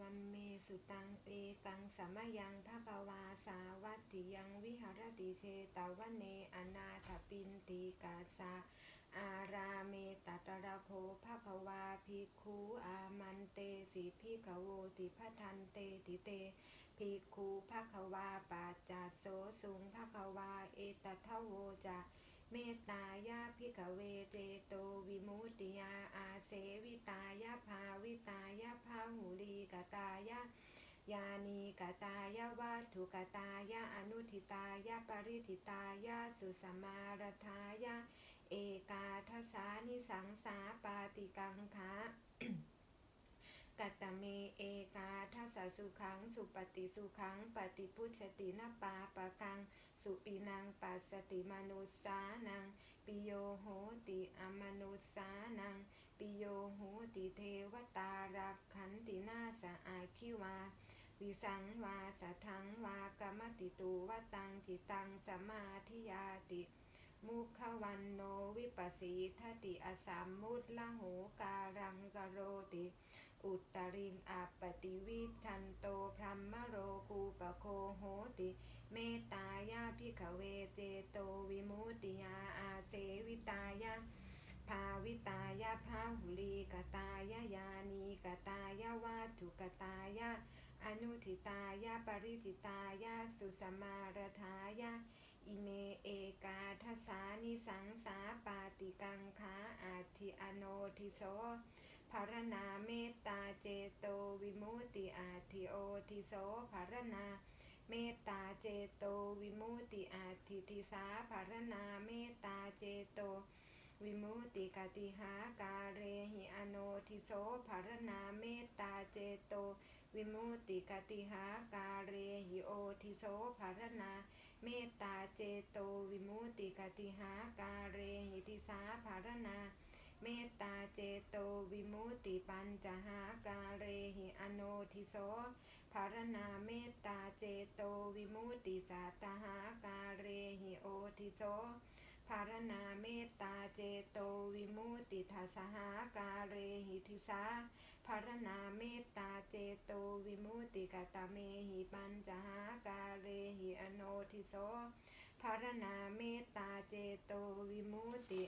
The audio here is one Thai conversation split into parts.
วัมเมสุตังเอกังสมยังภควาสาวัตติยังวิหารติเชตาวเนอนาถปินติกาสาอาราเมตัตระโคภควาภิกขุอามันเตสิภิกขโวติพัทันเตติเตภิกขุภควาปัจจัสโสสุงภควาเอตทะโวจะ เมตตายาภิกเวเจโตวิมุตติยาอาเสวิตายาภาวิตายาภาหุลีกตายายานีกตายาวัตถุกตายาอนุทิตายาปริทิตายาสุสมารทายาเอกาทสานิสังสาปาติกังคะกัตตเมเอกาทัสสุขังสุปฏิสุขังปฏิพุชตินปาปะกัง สุปินังปัสสติมนุสานังปิโยโหติอมนุสานังปิโยโหติเทวตารักขันตินาสอาคิวาวิสังวาสทังวากรรมติตูวตังจิตังสมาธิยาติ มุขวันโนวิปัสสีทติอสามมุตละโหการังกโรติ อุตตริงอัปปติวิชันโตพรหมโรคูปโคโหติ เมตตายาพิขเวเจโตวิมุตติยาอาเสวิตายาภาวิตายาภาหุลีกตายายานีกตายาวัตถุกตายาอนุทิตายาปริจิตายาสุสมารทายาอิเมเอกาทสานิสังสาปาติกังขาอาทิอโนทิโสภารณาเมตตาเจโตวิมุติอาทิโอทิโสภารณา เมตตาเจโตวิมุติอาทิทิสาภารณาเมตตาเจโต วิมุติกติหาการเรหิอโนทิโสภารณาเมตตาเจโต วิมุติกติหาการเรหิโอทิโสภารณาเมตตาเจโตวิมุติกติหาการเรหิติสาภารณาเมตตาเจโตวิมุตติปัญจหาการเรหิอโนทิโส ภารณาเมตตาเจโตวิมุตติสัตหาการเรหิโอทิโสภารณาเมตตาเจโตวิมุตติทัสสหาการเรหิทิสาภารณาเมตตาเจโตวิมุตติกตเมหิปัญจหาการเรหิอโนทิโสภารณาเมตตาเจโตวิมุตติ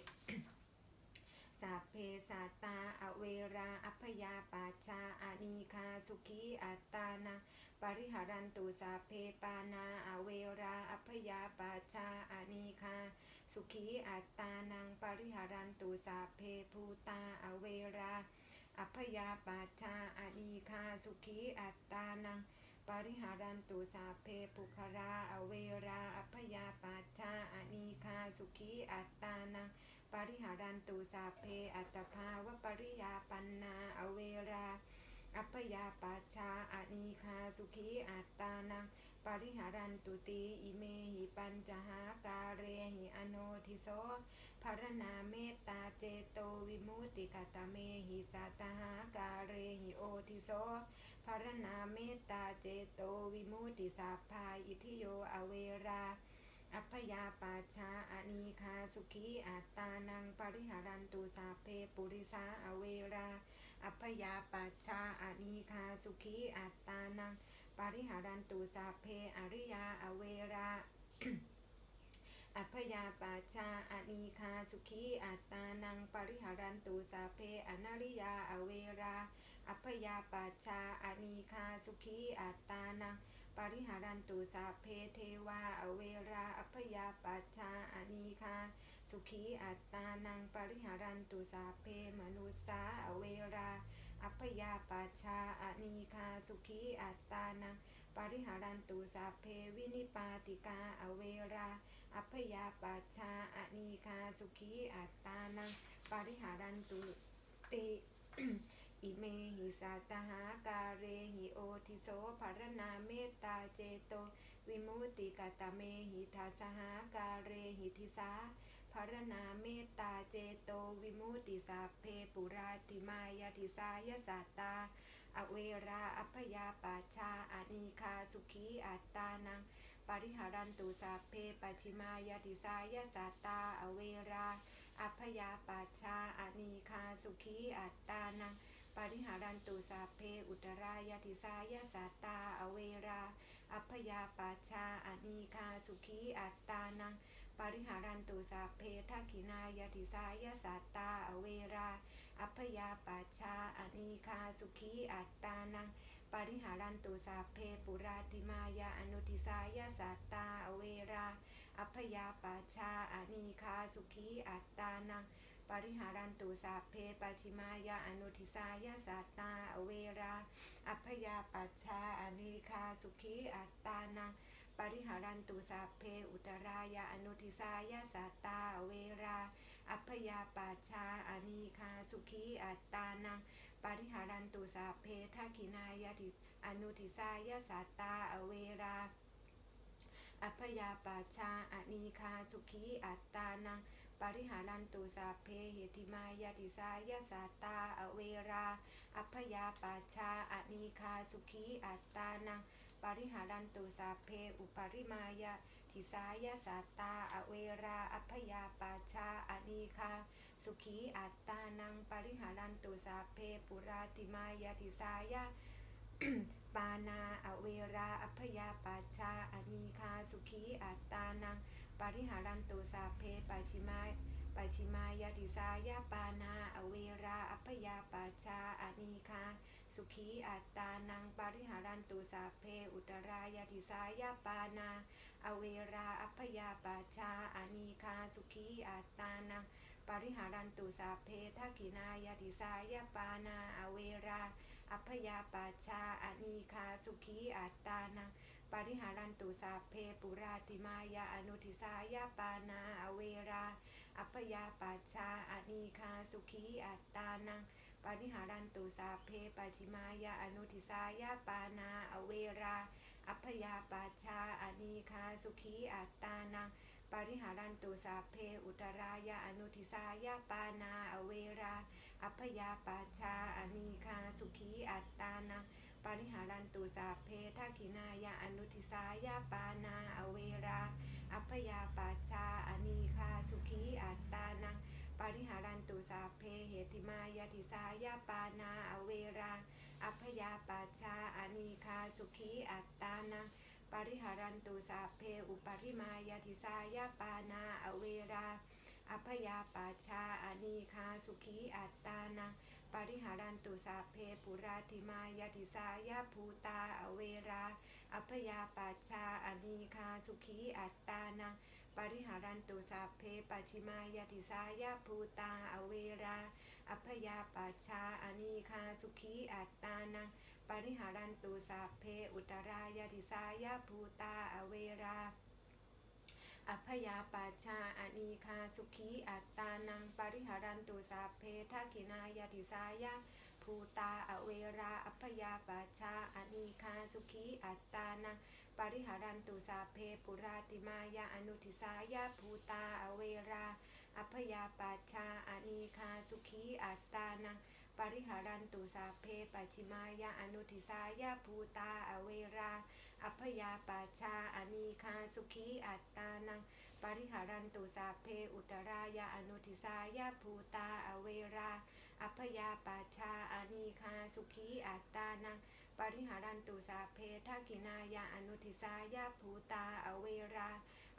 สัพเพสัตตา อเวราอัพยาปัชาอานีคาสุขีอัตตานังปริหารันตุสัพเพปานา อเวราอัพยาปัชาอานีคาสุขีอัตตานังปริหารันตุสัพเพภูตา อเวราอัพยาปัชาอานีคาสุขีอัตตานังปริหารันตุสัพเพปุครา อเวรา อัพยาปัชชาอานีคาสุขีอัตตานัง ปริหารันตุสัพเพอัตภาวปริยาปันนาอเวราอัพยาปัชชาอานีคาสุขีอัตตานังปริหารันตุตีอิเมหิปัญจหาการเรหิอโนทิโสภารณาเมตตาเจโตวิมุตติกตเมหิสัตหาการเรหิโอทิโสภารณาเมตตาเจโตวิมุตติสัพพาอิทิโยอเวรา อัพยาปัชาอานีคาสุขีอัตตานังปริหารันตุสัพเพปุริสาอเวรา อัพยาปัชาอานีคาสุขีอัตตานังปริหารันตุสัพเพอริยาอเวราอัพยาปัชาอานีคาสุขีอัตตานังปริหารันตุสัพเพอนาริยาอเวรา อัพยาปัชชาอานีคาสุขีอัตตานัง ปริหารันตุสัพเพเทวา อเวราอัพยาปัชชาอานีคาสุขีอัตตานังปริหารันตุสัพเพมนุสาอเวรา อัพยาปัชชาอานีคาสุขีอัตตานังปริหารันตุสัพเพวินิปาติกาอเวรา อัพยาปัชชาอานีคาสุขีอัตตานังปริหารันตุติ อิเมหิสัตหาการเรหิโอทิโสภารณาเมตตาเจโต วิมุตติกตเมหิทัสหาการเรหิทิสาภารณาเมตตาเจโตวิมุตติสัพเพปุราติมายาทิสายสัตตา อเวราอัพยาปัชาอานิคาสุขีอัตตานัง ปริหารันตุสัพเพปัจฉิมายาติสายสัตตา อเวรา อัพยาปัชชาอานิคาสุขีอัตตานัง ปปริหารันตุสัพเพ อุตรายติสายาสัตตา อเวรา อัพยาปัชาอนีคาสุขีอัตตานัง ปาริหารันตุสัพเพทักขินายติสายาสัตตา อเวรา อัพยาปัชาอนีคาสุขีอัตตานัง ปาริหารันตุสัพเพปุราติมายาอนุทิสายาสัตตา อเวรา อัพยาปัชาอนีคาสุขีอัตตานัง ปริหารันตุสัพเพปัจฉิมายาอนุทิสายาสัตาอเวราอัพยาปัชชาอนีคาสุขีอัตตานังปริหารันตุสัพเพอุตรายาอนุทิสายาสัตาอเวราอัพยาปัชชาอนีคาสุขีอัตตานังปริหารันตุสัพเพทักขินายาติอนุทิสายาสัตาอเวราอัพยาปัชชาอนีคาสุขีอัตตานัง ปริหารันตุสัพเพเหติมายาติสายาสัตา อเวรา อัพยาปัชชาอนีคาสุขีอัตตานัง ปริหารันตุสัพเพ อุปริมายาทิสายาสัตา อเวรา อัพยาปัชชาอนีคาสุขีอัตตานัง ปริหารันตุสัพเพ ปุราติมายาทิสายาปานา อเวรา อัพยาปัชชาอนีคาสุขีอัตตานัง ปาริหารันตุสาเพปัจฉิมาปัจฉิมายาติสายาปานา อเวราอัพยาปัชาอานีคาสุขีอัตตานังปาริหารันตุสาเพ อุตรายาติสายาปานา อเวราอัพยาปัชาอานีคาสุขีอัตตานังปริหารันตุสาเพทักขินายาติสายาปานา อเวรา อัพยาปัชาอานีคาสุขีอัตตานัง ปาริหารันตุสาเพปุราติมายาอนุทิสายาปานาอเวราอัพยาปัชชาอนีคาสุขีอัตตานังปาริหารันตุสาเพปัจฉิมายาอนุทิสายาปานาอเวราอัพยาปัชชาอนีคาสุขีอัตตานังปาริหารันตุสาเพอุตรายาอนุทิสายาปานาอเวราอัพยาปัชชาอนีคาสุขีอัตตานัง ปริหารันตุสาเพทักขินายาอนุทิสายาปานาอเวราอัพยาปัชาอนีคาสุขีอัตตานังปริหารันตุสาเพเหติมายาติสายาปานาอเวราอัพยาปัชาอนีคาสุขีอัตตานังปริหารันตุสาเพอุปริมายาติสายาปานาอเวราอัพยาปัชชาอนีคาสุขีอัตตานัง ปริหารันตุสาเพปุราติมายาติสายาภูตา อเวรา อัพยาปัชชาอนีคาสุขีอัตตานัง ปริหารันตุสาเพปัจฉิมายาติสายาภูตา อเวรา อัพยาปัชชาอนีคาสุขีอัตตานัง ปริหารันตุสาเพอุตรายาติสายาภูตา อเวรา อัพยาปัชาอนีคาสุขีอัตตานังปริหารันตุสาเพทักขินายาติสายาภูตาอเวราอัพยาปัชาอนีคาสุขีอัตตานังปริหารันตุสาเพปุราติมายาอนุทิสายาภูตาอเวราอัพยาปัชชาอนีคาสุขีอัตตานัง ปริหารันตุสาเพปัจฉิมายาอนุทิสายาภูตาอเวรา อัพยาปัชาอนีคาสุขีอัตตานัง ปริหารันตุสาเพอุตรายาอนุทิสายาภูตาอเวรา อัพยาปัชาอนีคาสุขีอัตตานัง ปริหารันตุสาเพทักินายาอนุทิสายาภูตาอเวรา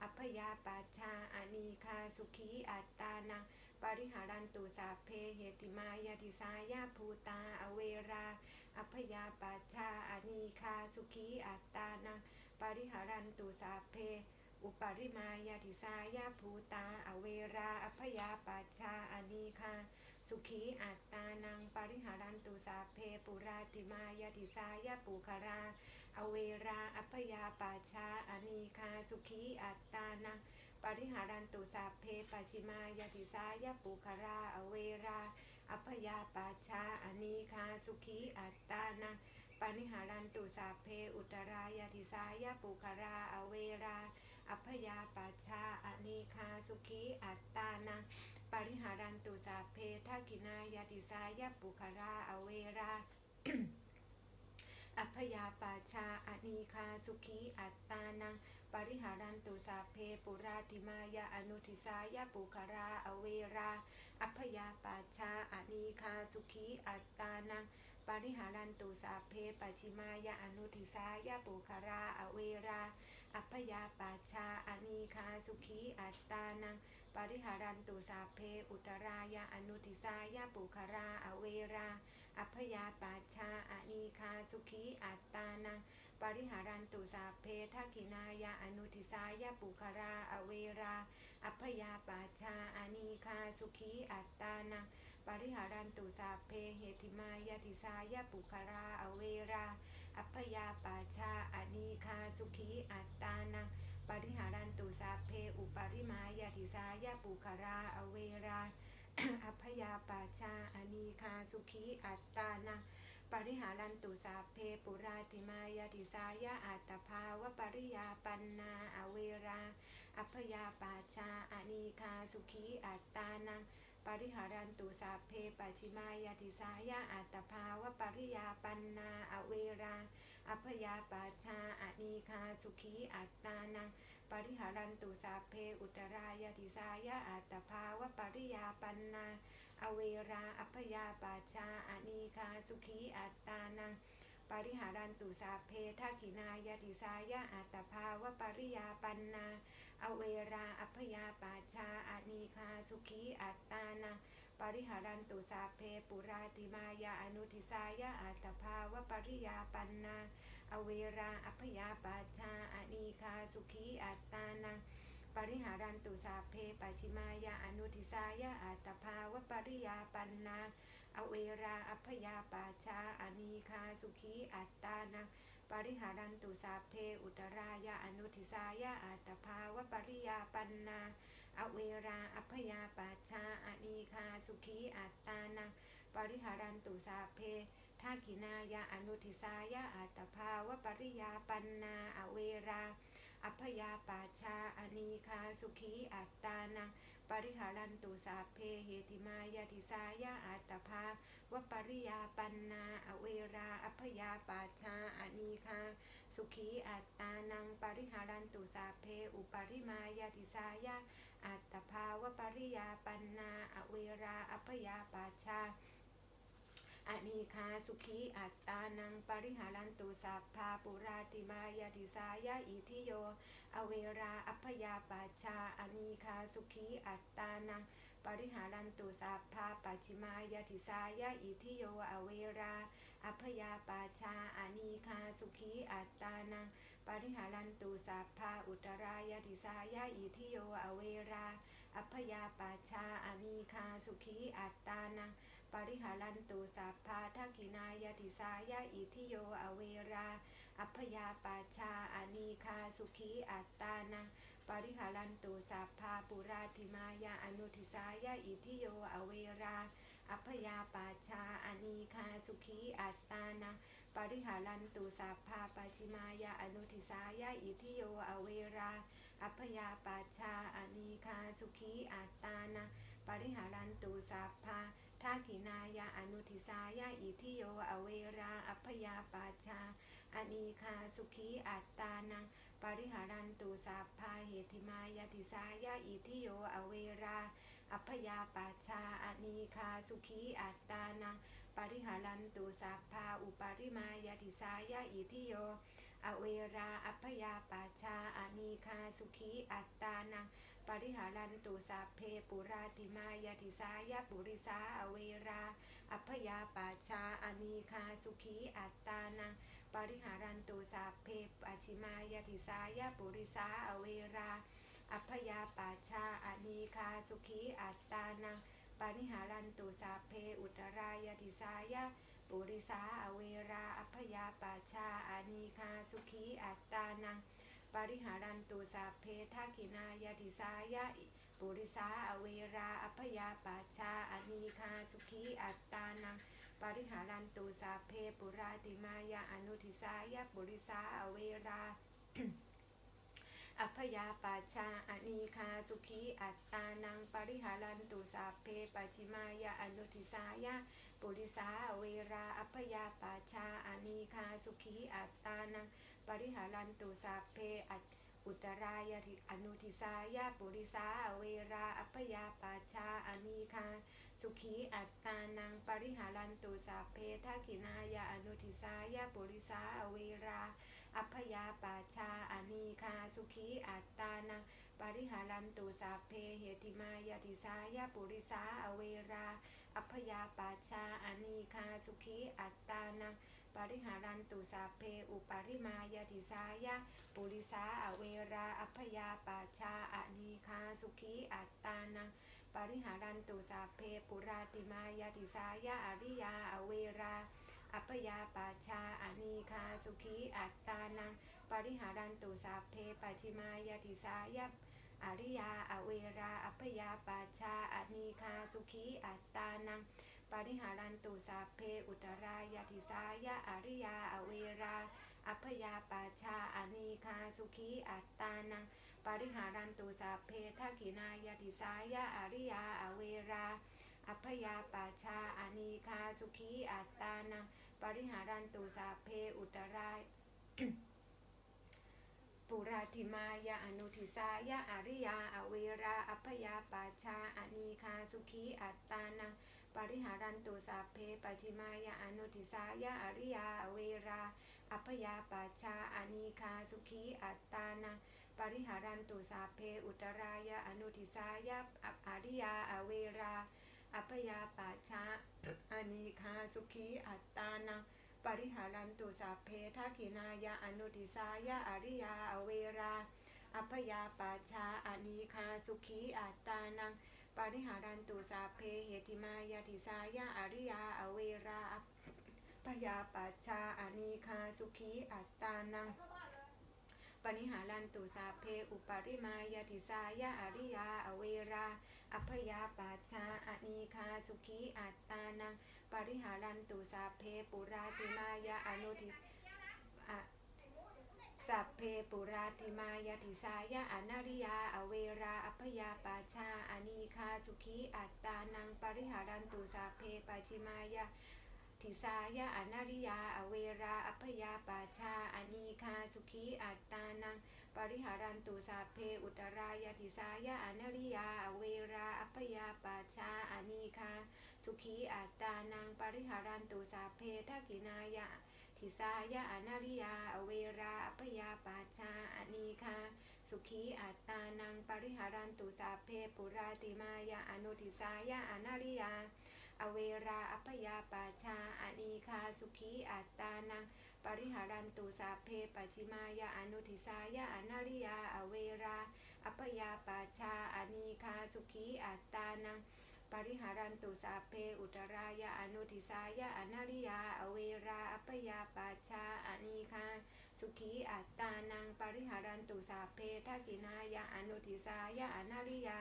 อัพยาปัชชาอนีคาสุขีอัตตานัง ปริหารันตุสาเพเหติมายาติสายาภูตา อเวรา อัพยาปัชาอนีคาสุขีอัตตานังปริหารันตุสาเพ อุปริมายาติสายาภูตา อเวรา อัพยาปัชาอนีคาสุขีอัตตานังปริหารันตุสาเพปุราติมายาติสายาปุคารา อเวรา อัพยาปัชชาอนีคาสุขีอัตตานัง ปริหารันตุสาเพปัจฉิมายาติสายาปุคาราอเวรา อัพยาปัชาอนีคาสุขีอัตตานังปริหารันตุสาเพอุตรายาติสายาปุคาราอเวรา อัพยาปัชาอนีคาสุขีอัตตานังปริหารันตุสาเพทักินายาติสายาปุคาราอเวราอัพยาปัชชาอนีคาสุขีอัตตานัง ปริหารันตุสัพเพปุราติมายาอนุทิสายาปุคาราอเวรา อัพยาปัชาอนีคาสุขีอัตตานังปริหารันตุสัพเพปัจฉิมายาอนุทิสายาปุคาราอเวรา อัพยาปัชาอนีคาสุขีอัตตานังปริหารันตุสัพเพอุตรายาอนุทิสายาปุคาราอเวรา อัพยาปัชาอนีคาสุขีอัตตานัง ปริหารันตุสัพเพทักขินายาอนุทิสายาปุคาราอเวรา อัพยาปัชาอานีคาสุขีอัตตานังปริหารันตุสัพเพเหติมายาติสายาปุคาราอเวรา อัพยาปัชาอานีคาสุขีอัตตานังปริหารันตุสัพเพอุปริมายาติสายาปุคาราอเวรา อัพยาปัชชาอานีคาสุขีอัตตานัง ปริหารันตุสัพเพปุราติมายาติสายาอัตภาวปริยาปันนาอเวรา อัพยาปัชาอานีคาสุขีอัตตานังปริหารันตุสัพเพปัจฉิมายาติสายาอัตภาวปริยาปันนาอเวรา อัพยาปัชาอานีคาสุขีอัตตานังปริหารันตุสัพเพอุตรายาติสายาอัตตภาวปริยาปันนา อเวราอัพยาปัชาอานีคาสุขีอัตตานังปริหารันตุสัพเพทักขินายาติสายาอัตภาวปริยาปันนา อเวราอัพยาปัชาอานีคาสุขีอัตตานังปริหารันตุสัพเพปุราติมายาอนุทิสายาอัตภาวปริยาปันนา อเวราอัพยาปัชชาอานีคาสุขีอัตตานัง ปริหารันตุสัพเพปชิมายาอนุทิสายาอัตภาวปริยาปันนาอเวราอัพยาปัชาอานีคาสุขีอัตตานังปริหารันตุสัพเพอุตรายาอนุทิสายาอัตภาวปริยาปันนาอเวราอัพยาปัชาอานีคาสุขีอัตตานังปริหารันตุสัพเพทักขินายาอนุทิสายาอัตภาวปริยาปันนาอเวรา อัพยาปัชาอานีคาสุขีอัตตานัง ปริหารันตุสัพเพเหติมายาติสายาอัตตภาวปริยาปันนาอเวราอัพยาปัชาอานีคาสุขีอัตตานัง ปริหารันตุสัพเพอุปริมายาติสายาอัตตภาวปริยาปันนาอเวราอัพยาปัชชา อนีคาสุขีอัตตานังปริหารันตุสัพพาปุราติมายาติสายาอิทิโย อเวราอัพยาปัชาอนีคาสุขีอัตตานังปริหารันตุสัพพาปัจิมายาติสายาอิทิโย อเวราอัพยาปัชาอนีคาสุขีอัตตานังปริหารันตุสัพพาอุตรายาติสายาอิทิโย อเวราอัพยาปัชาอนีคาสุขีอัตตานัง ริหารันตุสัพพาทักขินายติสายาอิทิโยอเวรา อัพยาปัชาอานีคาสุขีอัตตานังปริหารันตุสัพพาปุราธิมายาอนุทิสายาอิทิโยอเวรา อัพยาปัชาอานีคาสุขีอัตตานังปริหารันตุสัพพาปัจฉิมายาอนุทิสายาอิทิโยอเวรา อัพยาปัชชาอานีคาสุขีอัตตานังปริหารันตุสัพพา ทักขินายาอนุทิสายาอิทิโยอเวราอัพยาปัชาอานีคาสุขีอัตตานังปริหารันตุสัพพาเหติมายาติสายาอิทิโยอเวราอัพยาปัชาอานีคาสุขีอัตตานังปริหารันตุสัพพาอุปาริมายาติสายาอิทิโยอเวราอัพยาปัชชาอานีคาสุขีอัตตานัง ปริหารันตุสัพเพปุราติมายาติสายาปุริสาอเวรา อัพยาปัชาอนีคาสุขีอัตตานังปริหารันตุสัพเพปัจฉิมายาติสายาปุริสาอเวรา อัพยาปัชาอนีคาสุขีอัตตานังปริหารันตุสัพเพอุตรายาติสายาปุริสาอเวรา อัพยาปัชาอานีคาสุขีอัตตานังป ริหารันตุสัพเพทักขินายาติสายาปุริสาอเวราอัพยาปัชาอนีคาสุขีอัตตานังปริหารันตุสัพเพปุราติมายาอนุทิสายาปุริสาอเวราอัพยาปัชาอนีคาสุขีอัตตานังปริหารันตุสัพเพปัจิมายาอนุทิสายาปุริสาอเวราอัพยาปัชาอนีคาสุขีอัตตานัง ปริหารันตุสัพเพอัตอุตรายะทิอนุทิสายะปุริสาเวราอัพยาปัชาอนีคาสุขีอัตตานังปริหารันตุสัพเพทักขินายะอนุทิสายะปุริสาเวราอัพยาปัชาอนีคาสุขีอัตตานังปริหารันตุสัพเพเหติมายะทิสายะปุริสาเวราอัพยาปัชาอนีคาสุขีอัตตานัง ปริหารันตุสัพเพ อุปาริมายะทิสายะ ปุริสาอเวราอัพยาปัชาอานีคาสุขีอัตตานังปริหารันตุสัพเพ ปุราติมายะทิสายะอริยาอเวราอัพยาปัชาอานีคาสุขีอัตตานังปริหารันตุสัพเพปัจิมายะทิสายะอริยาอเวราอัพยาปัชชาอานีคาสุขีอัตตานัง ปริหารันตุสัพเพอุตรายะทิสายะอริยาอเวราอัพยาปัชาอานีคาสุขีอัตตานัง ปริหารันตุสัพเพทักขินายะทิสายะอริยาอเวราอัพยาปัชาอานีคาสุขีอัตตานัง ปริหารันตุสัพเพอุตรายปุราธิมายะอนุทิสายะอริยาอเวรา อัพยาปัชชาอานีคาสุขีอัตตานัง ปริหารันตุสัพเพปัจิมายะอนุทิสายะอริยาเวรา อัพยาปัชชาอานีคาสุขีอัตตานังปริหารันตุสัพเพอุตรายะอนุทิสายะอริยาอเวรา อัพยาปัชชาอานีคาสุขีอัตตานังปริหารันตุสัพเพทักขินายะอนุทิสายะอริยาอเวรา อัพยาปัชชาอานีคาสุขีอัตตานัง ปาริหารันตุสัพเพเหติมายะทิสายะอริยาอเวราอพยาปัชชาอานีคาสุขีอัตตานังปริหารันตุสัพเพอุปาริมายะทิสายะอริยาอเวราอัพยาปัชชาอานีคาสุขีอัตตานังปริหารันตุสัพเพปุราติมายะอนุทิ สัพเพปุราติมายะทิสายะอนาริยา อเวราอัพยาปัชาอานีคาสุขีอัตตานังปริหารันตุสัพเพปัจฉิมายะทิสายะอนาริยา อเวราอัพยาปัชาอานีคาสุขีอัตตานัง ปริหารันตุสัพเพอุตรายะทิสายะอนาริยา อเวราอัพยาปัชาอานีคาสุขีอัตตานัง ปริหารันตุสัพเพทักินายะทิสายะอนาริยา อัพยาชาอานีคาสุขีอัตตานังปริหารันตุสัพเพปุราติมายะอนุทิสายะอนาริยา อเวราอัพยาปัชชาอานีคาสุขีอัตตานังปริหารันตุสัพเพปัจฉิมายะอนุทิสายะอนาริยา อเวราอัพยาปัชชาอานีคาสุขีอัตตานังปริหารันตุสัพเพอุตรายะอนุทิสายะอนาริยา อเวราอัพยาปัชชาอานีคา สุขีอัตตานังปริหารันตุสัพเพทักขินายะอนุทิสายะอนาริยา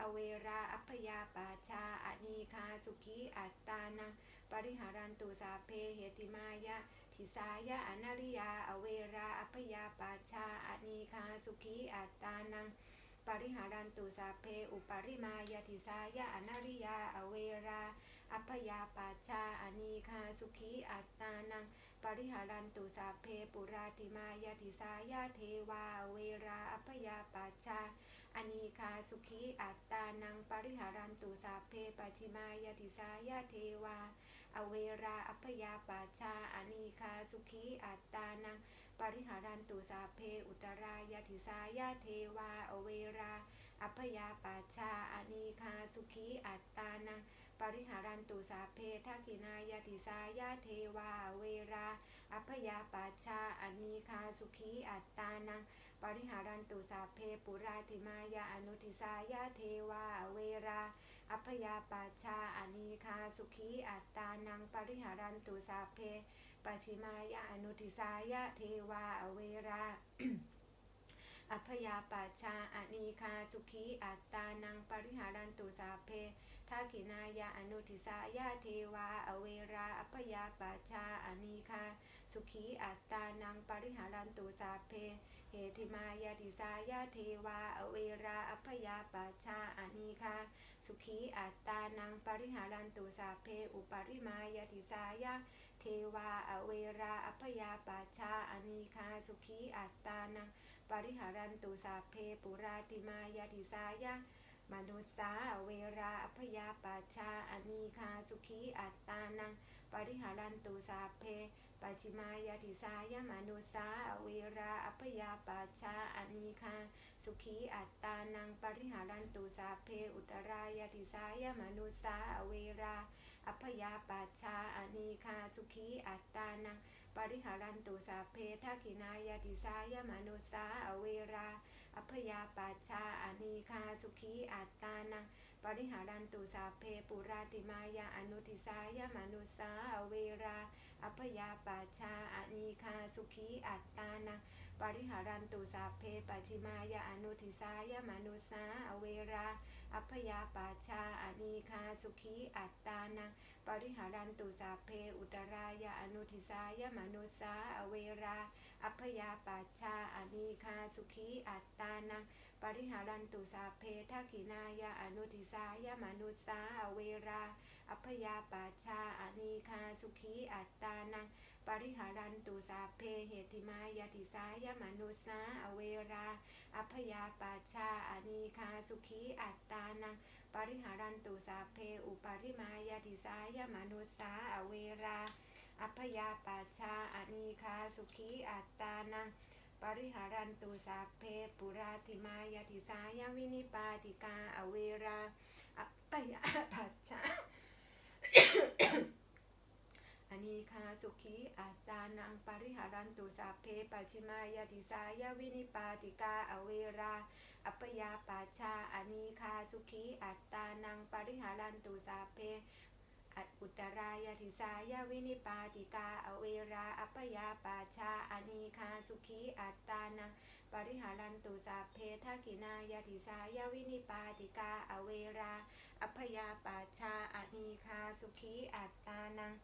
อเวราอัพยาปัชาอานีคาสุขีอัตตานังปริหารันตุสัพเพเหติมายะทิสายะอนาริยา อเวราอัพยาปัชาอานีคาสุขีอัตตานังปริหารันตุสัพเพอุปาริมายะทิสายะอนาริยา อเวรา อัพยาปัชาอานีคาสุขีอัตตานัง ปริหารันตุสัพเพปุราติมายะทิสายะเทวาเวราอัพยาปัชาอานีคาสุขีอัตตานังปริหารันตุสัพเพปัจิมายะทิสายะเทวา อเวราอัพยาปัชาอานีคาสุขีอัตตานังปริหารันตุสัพเพอุตรายะทิสายะเทวา อเวรา อัพยาปัชาอานีคาสุขีอัตตานัง ปริหารันตุสัพเพทักขินายะทิสายะเทวาเวรา อัพยาปัชชาอานีคาสุขีอัตตานัง ปริหารันตุสัพเพปุราติมายะอนุทิสายะเทวาเวรา อัพยาปัชชาอานีคาสุขีอัตตานัง ปริหารันตุสัพเพปัจฉิมายะอนุทิสายะเทวาเวราอัพยาปัชชาอานีคาสุขีอัตตานัง ปริหารันตุสัพเพ ทักินายะอนุทิสายะเทวา อเวราอัพยาปัชาอานีคาสุขีอัตตานังปริหารันตุสัพเพ เหติมายาติสายาเทวา อเวราอัพยาปัชาอานีคาสุขีอัตตานังปริหารันตุสาเพ อุปริมายาติสายาเทวา อเวราอัพยาปัชชาอานีคาสุขีอัตตานังปริหารันตุสาเพ ปุราติมายาติสายา มนุสสาเวราอพยาปัชาอานีคาสุขีอัตตานัง ปริหารันตุสาเพปัจิมายาติสายมนุสาเวราอพยาปัชาอานีคาสุขีอัตตานัง ปริหารันตุสาเพ อุตรายาติสายมนุสาเวราอพยาปัชาอานีคาสุขีอัตตานัง ปริหารันตุสาเพทักินายาติสายมนุสาเวรา อัพยาปาชาอานีคาสุขีอัตตานังปริหารันตุสาเพปุราติมายาอนุติสายมนุสาเวรา อัพยาปาชาอานีคาสุขีอัตตานังปริหารันตุสาเพปัจิมายาอนุติสายมนุสาเวรา อัพยาปัชาอานีคาสุขีอัตตานังปริหารันตุสาเพอุตรายาอนุทิสายมนุสาอเวรา อัพยาปัชาอานีคาสุขีอัตตานังปริหารันตุสาเพทักขินายาอนุทิสายมนุสาอเวรา อัพยาปัชชาอานีคาสุขีอัตตานัง ปริหารันตุสาเพเหติมายาติสายมนุสาอเวรา อัพยาปัชาอานีคาสุขีอัตตานังปริหารันตุสาเพอุปริมายาติสายมนุสาอเวรา อัพยาปัชาอานีคาสุขีอัตตานังปริหารันตุสาเพปุราธิมายาติสายวินิปาติกาอเวราอัปยาปัชชา อนีคาสุขีอัตตานังปริหารันตุสาเพปัจฉิมายาติสายวินิปาติกาอเวรา อัปยาปัชาอนีคาสุขีอัตตานังปริหารันตุสาเพอุตรายาติสายวินิปาติกาอเวราอัปยาปัชาอานีคาสุขีอัตตานังปริหารันตุสาเพทักขินายาติสายวินิปาติกาอเวราอัพยาปัชาอานีคาสุขีอัตตานัง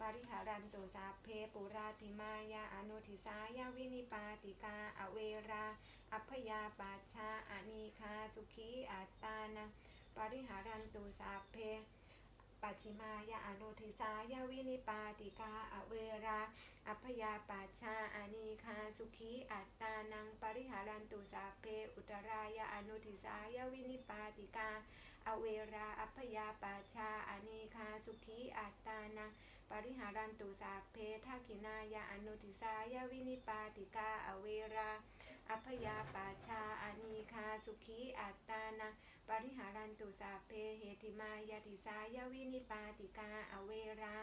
ปริหารันตุสาเพปุราติมายาอนุทิสายาวินิปาติกาอเวรา อัพยาปัชชาอานีคาสุขีอัตตานังปริหารันตุสาเพปัจฉิมายาอนุทิสายาวินิปาติกาอเวรา อัพยาปัชชาอานีคาสุขีอัตตานังปริหารันตุสาเพอุตรายาอนุทิสายาวินิปาติกาอเวรา อัพยาปัชชาอานีคาสุขีอัตตานัง ปริหารันตุสาเพทักขินายาอนุทิสายวินิปาติกาอเวราอัพยาปัชาอานีคาสุขีอัตตานังปริหารันตุสาเพเหติมายาติสายวินิปาติกาอเวรา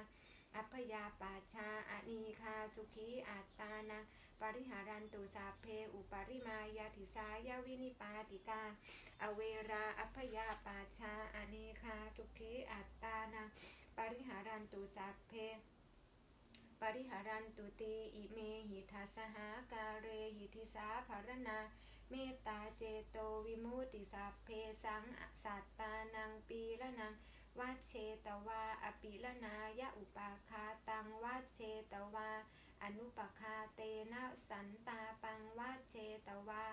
อัพยาปัชาอานีคาสุขีอัตตานังปริหารันตุสาเพอุปริมายาติสายวินิปาติกาอเวราอัพยาปัชชาอานีคาสุขีอัตตานัง ปริหารันตุสัพเพ ปริหารันตุตีอิเมหิทัสหาการเรหิทิสาภารณา เมตตาเจโตวิมุติสัพเพสังสัตตานังปีละนังวัชเชตวา อปิละนายะอุปาคาตังวัชเชตวา อนุปคาเตนะสันตาปังวัชเชตวา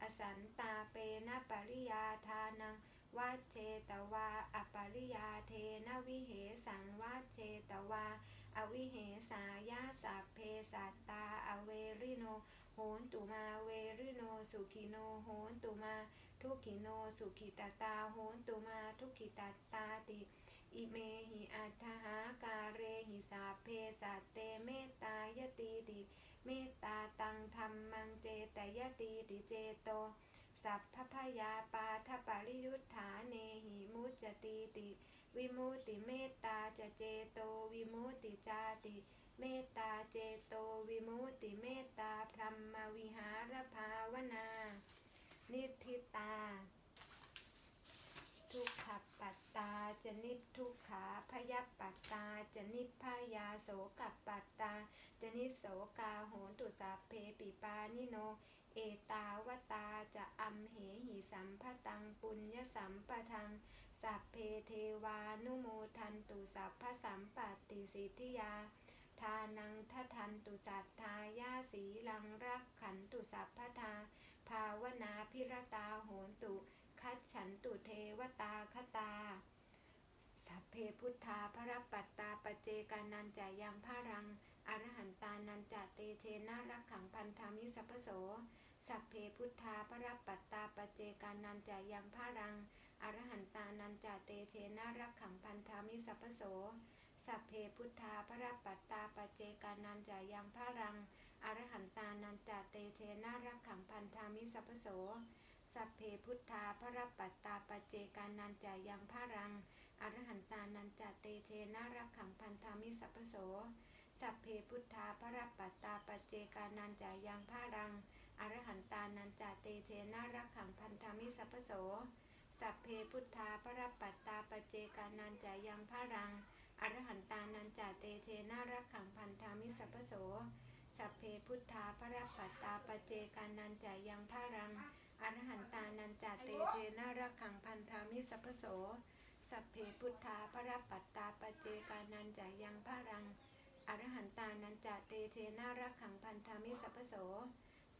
อสันตาเปนะปริยาทานัง วัชเชตวาอปริยาเทนวิเหสังวัชเชตวา อวิเหสายาสัพเพสัตตาอเวริโน โหนตุมาเวริโน สุขิโนโหนตุมา ทุกขิโนสุขิตตาโหนตุมาทุกขิตตาติ อิเมหิอัตถหาการเรหิสาเพสัตเตเมตตายตีติ เมตตาตังธรรมังเจตยตีติเจโต สัพพพยาปาทปริยุทธาเนหิมุจติติ วิมุติเมตตาจะเจโตวิมุติจาติ เมตตาเจโตวิมุติเมตตาพรหมวิหารภาวนา นิทิตา ทุกขปัตตาจะนิพทุกขาพยัปปัตตาจะนิพพยาโสกับปัตตาจะนิโสกาโหนตุสัพเพปิปานิโน เอตาวตาจะอัมเหหิสัมภตังปุญญสัมปทัง สัพเพเทวานุโมทันตุสัพพสัมปติสิทธิยา ทานังทัทันตุสัทธายาสีลังรักขันตุสัพพทา ภาวนาพิรตาโหนตุ คัดฉันตุเทวตาคตาสัพเพพุทธาพระปัตตาปเจกานันจายังพารัง อรหันตานันจเตเชนะรักขังพันธามิสัพโส สัพเพพุทธาพระปัตตาปเจกานันจายังพารัง อรหันตานันจาเตเชนะรักขังพันธามิสัพพโส สัพเพพุทธาพระปัตตาปเจกานันจายังพารัง อรหันตานันจาเตเชนะรักขังพันธามิสัพพโส สัพเพพุทธาพระปัตตาปเจกานันจายังพารังอรหันตานันจาเตเชนะรักขังพันธามิสัพพโสสัพเพพุทธาพระปัตตาปเจกานันจายังพารัง อรหันตานันจาเตเชนะรักขังพันธามิสัพพโส สัพเพพุทธาพระปัตตาปเจกานันจายังพารัง อรหันตานันจาเตเชนะรักขังพันธามิสัพพโส สัพเพพุทธาพระปัตตาปเจกานันจายังพารัง อรหันตานันจาเตเชนะรักขังพันธามิสัพพโส สัพเพพุทธาพระปัตตาปเจกานันจายังพารัง อรหันตานันจาเตเชนะรักขังพันธามิสัพโส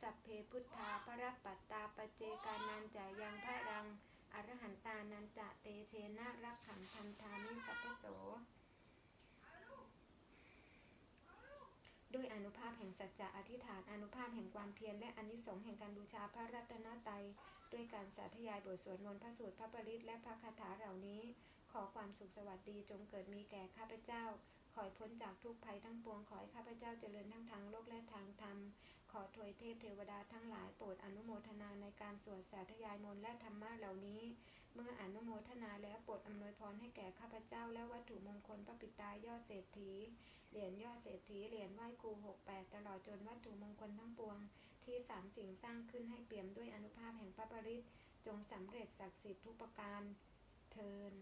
สัพเพพุทธาพระปัตตาปเจกานันจายังพารังอรหันตานันจาเตเชนะรักขังพันธามิสัพพโส ด้วยอนุภาพแห่งสัจจะอธิษฐานอนุภาพแห่งความเพียรและอนิสงส์แห่งการบูชาพระรัตนตรัยด้วยการสาธยายบทสวดมนต์พระสูตรพระปริตและพระคาถาเหล่านี้ ขอความสุขสวัสดีจงเกิดมีแก่ข้าพเจ้าขอให้พ้นจากทุกภัยทั้งปวง ขอให้ข้าพเจ้าเจริญทั้งทางโลกและทางธรรม ขอถวยเทพเทวดาทั้งหลายโปรดอนุโมทนาในการสวดสาธยายมนต์และธรรมะเหล่านี้ เมื่ออนุโมทนาแล้วโปรดอำนวยพรให้แก่ข้าพเจ้าและวัตถุมงคลพระปิตายอดเศรษฐี เหรียญยอดเศรษฐีเหรียญไหว้ครูหกแปดตลอดจนวัตถุมงคลทั้งปวง ที่สามสิ่งสร้างขึ้นให้เปี่ยมด้วยอนุภาพแห่งพระปริตจงสำเร็จศักดิ์สิทธิ์ทุกประการเทิน